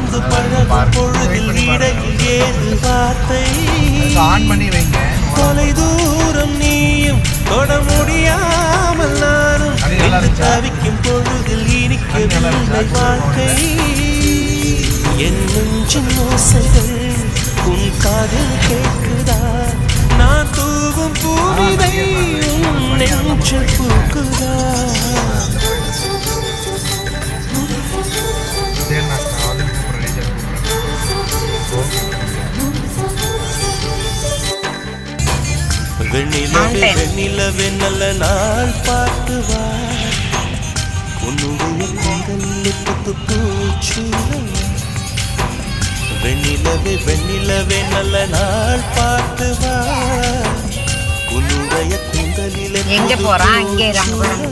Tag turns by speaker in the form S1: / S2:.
S1: நெஞ்சும் வந்து பழகும் பொழுதில் இடையில் ஏது வார்த்தை.
S2: ஆன் பண்ணி வைங்க.
S1: தொலை தூரம் நீயும் தொட முடியாமல் நானும்? தவிக்கும் பொழுதில் இனிக்கவில்லை? வாழ்க்கை. என் நெஞ்சின் ஓசைகள் உன் காதில் கேட்குதா? நான் தூவும் பூவிதை உன் நெஞ்சில் பூக்குதா? வெண்ணிலவே. வெண்ணிலவே நல்ல நாள் பார்த்து வா உன்னுடைய புத்து பூச்சூலம் வெண்ணிலவே வெண்ணிலவே நல்ல நாள் பார்த்து வா உன்னுடைய கூந்தலில்
S3: எங்க போறான்? அங்கே.